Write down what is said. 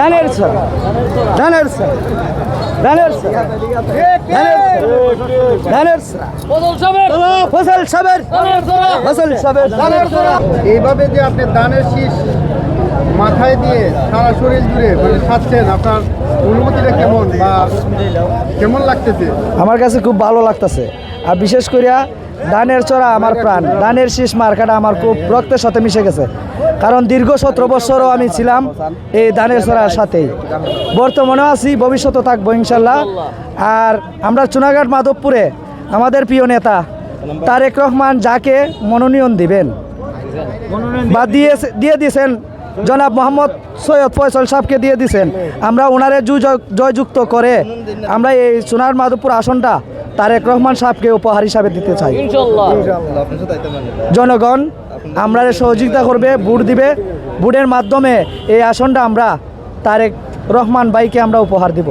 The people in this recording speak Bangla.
ধানের ছড়া ধানের ছড়া ধানের ছড়া ধানের ছড়া ফসল সাবের। ফসল সাবের। ধানের ছড়া এইভাবে যে আপনি ধানের শীষ মাথায় দিয়ে সারা শরীর জুড়ে মানে খাচ্ছেন আপনার অনুভূতিটা কেমন বা কেমন লাগতেছে? আমার কাছে খুব ভালো লাগতেছে। আর বিশেষ করিয়া ধানের চড়া আমার প্রাণ ধানের শীষ মার্কাটা আমার খুব রক্তের সাথে মিশে গেছে। কারণ দীর্ঘ সতেরো বছরও আমি ছিলাম এই ধানের চড়ার সাথেই। বর্তমানেও আছি ভবিষ্যতে থাকব ইনশাল্লাহ। আর আমরা চুনাঘাট মাধবপুরে আমাদের প্রিয় নেতা তারেক রহমান যাকে মনোনয়ন দিবেন। বা দিয়ে দিয়ে দিয়েছেন জনাব মোহাম্মদ সৈয়দ ফয়সল সাহেবকে দিয়ে দিয়েছেন আমরা ওনারে জয়- জয়যুক্ত করে আমরা এই সোনার মাধবপুর আসনটা তারেক রহমান সাহেবকে উপহার হিসাবে দিতে চাই। জনগণ আমরা সহযোগিতা করবে ভোট দিবে। ভোটের মাধ্যমে এই আসনটা আমরা তারেক রহমান ভাইকে আমরা উপহার দিব।